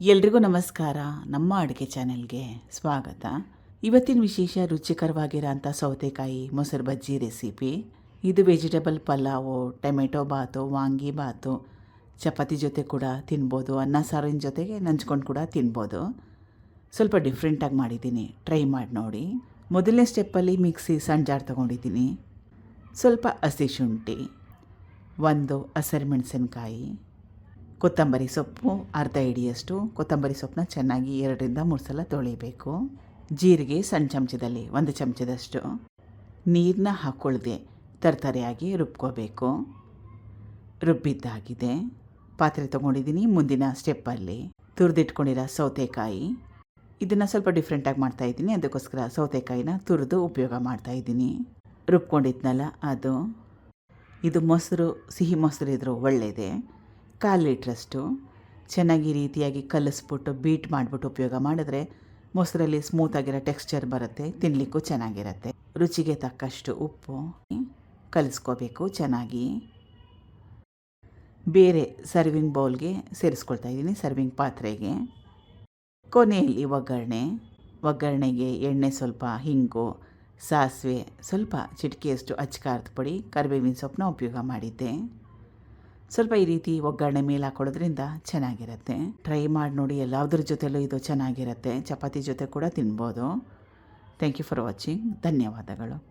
ಎಲ್ರಿಗೂ ನಮಸ್ಕಾರ. ನಮ್ಮ ಅಡುಗೆ ಚಾನೆಲ್ಗೆ ಸ್ವಾಗತ. ಇವತ್ತಿನ ವಿಶೇಷ ರುಚಿಕರವಾಗಿರೋಂಥ ಸೌತೆಕಾಯಿ ಮೊಸರು ಬಜ್ಜಿ ರೆಸಿಪಿ. ಇದು ವೆಜಿಟೇಬಲ್ ಪಲಾವು, ಟೊಮೆಟೊ ಬಾತು, ವಾಂಗಿ ಬಾತು. ಚಪಾತಿ ಜೊತೆ ಕೂಡ ತಿನ್ಬೋದು, ಅನ್ನ ಸಾರಿನ ಜೊತೆಗೆ ನಂಚ್ಕೊಂಡು ಕೂಡ ತಿನ್ಬೋದು. ಸ್ವಲ್ಪ ಡಿಫ್ರೆಂಟಾಗಿ ಮಾಡಿದ್ದೀನಿ. ಟ್ರೈ ಮಾಡಿ ನೋಡಿ. ಮೊದಲನೇ ಸ್ಟೆಪ್ಪಲ್ಲಿ ಮಿಕ್ಸಿ ಸಣ್ಣ ಜಾರ್ ತೊಗೊಂಡಿದ್ದೀನಿ. ಸ್ವಲ್ಪ ಹಸಿ ಶುಂಠಿ, ಒಂದು ಹಸಿರು ಮೆಣಸಿನ್ಕಾಯಿ ಕೊತ್ತಂಬರಿ ಸೊಪ್ಪು ಅರ್ಧ ಹಿಡಿಯಷ್ಟು. ಕೊತ್ತಂಬರಿ ಸೊಪ್ಪನ್ನ ಚೆನ್ನಾಗಿ ಎರಡರಿಂದ ಮೂರು ಸಲ ತೊಳಿಬೇಕು. ಜೀರಿಗೆ ಸಣ್ಣ ಚಮಚದಲ್ಲಿ, ಒಂದು ಚಮಚದಷ್ಟು. ನೀರನ್ನ ಹಾಕ್ಕೊಳ್ದೆ ತರತರೆಯಾಗಿ ರುಬ್ಕೋಬೇಕು. ರುಬ್ಬಿದ್ದಾಗಿದೆ. ಪಾತ್ರೆ ತೊಗೊಂಡಿದ್ದೀನಿ, ಮುಂದಿನ ಸ್ಟೆಪ್ಪಲ್ಲಿ. ತುರಿದಿಟ್ಕೊಂಡಿರೋ ಸೌತೆಕಾಯಿ. ಇದನ್ನು ಸ್ವಲ್ಪ ಡಿಫ್ರೆಂಟಾಗಿ ಮಾಡ್ತಾಯಿದ್ದೀನಿ ಅದಕ್ಕೋಸ್ಕರ ಸೌತೆಕಾಯಿನ ತುರಿದು ಉಪಯೋಗ ಮಾಡ್ತಾಯಿದ್ದೀನಿ ರುಬ್ಕೊಂಡಿದ್ನಲ್ಲ ಅದು. ಇದು ಮೊಸರು, ಸಿಹಿ ಮೊಸರು ಇದ್ದರೂ ಒಳ್ಳೆಯದೇ ಕಾಲು ಲೀಟ್ರಷ್ಟು ಚೆನ್ನಾಗಿ ರೀತಿಯಾಗಿ ಕಲಿಸ್ಬಿಟ್ಟು, ಬೀಟ್ ಮಾಡಿಬಿಟ್ಟು ಉಪಯೋಗ ಮಾಡಿದ್ರೆ ಮೊಸರಲ್ಲಿ ಸ್ಮೂತಾಗಿರೋ ಟೆಕ್ಸ್ಚರ್ ಬರುತ್ತೆ ತಿನ್ನಲಿಕ್ಕೂ ಚೆನ್ನಾಗಿರುತ್ತೆ. ರುಚಿಗೆ ತಕ್ಕಷ್ಟು ಉಪ್ಪು ಕಲಿಸ್ಕೋಬೇಕು ಚೆನ್ನಾಗಿ. ಬೇರೆ ಸರ್ವಿಂಗ್ ಬೌಲ್ಗೆ ಸೇರಿಸ್ಕೊಳ್ತಾ ಇದ್ದೀನಿ ಸರ್ವಿಂಗ್ ಪಾತ್ರೆಗೆ. ಕೊನೆಯಲ್ಲಿ ಒಗ್ಗರಣೆ. ಒಗ್ಗರಣೆಗೆ ಎಣ್ಣೆ ಸ್ವಲ್ಪ, ಹಿಂಗು, ಸಾಸಿವೆ, ಸ್ವಲ್ಪ ಚಿಟಿಕೆಯಷ್ಟು ಅಚ್ಕಾರದ ಪುಡಿ, ಕರಿಬೇವಿನ ಸೊಪ್ಪನ್ನ ಉಪಯೋಗ ಮಾಡಿದ್ದೆ. ಸ್ವಲ್ಪ ಈ ರೀತಿ ಒಗ್ಗರಣೆ ಮೇಲೆ ಹಾಕೊಳ್ಳೋದ್ರಿಂದ ಚೆನ್ನಾಗಿರುತ್ತೆ. ಟ್ರೈ ಮಾಡಿ ನೋಡಿ ಎಲ್ಲದ್ರ ಜೊತೆಲೂ ಇದು ಚೆನ್ನಾಗಿರುತ್ತೆ. ಚಪಾತಿ ಜೊತೆ ಕೂಡ ತಿನ್ಬೋದು. ಥ್ಯಾಂಕ್ ಯು ಫಾರ್ ವಾಚಿಂಗ್ ಧನ್ಯವಾದಗಳು.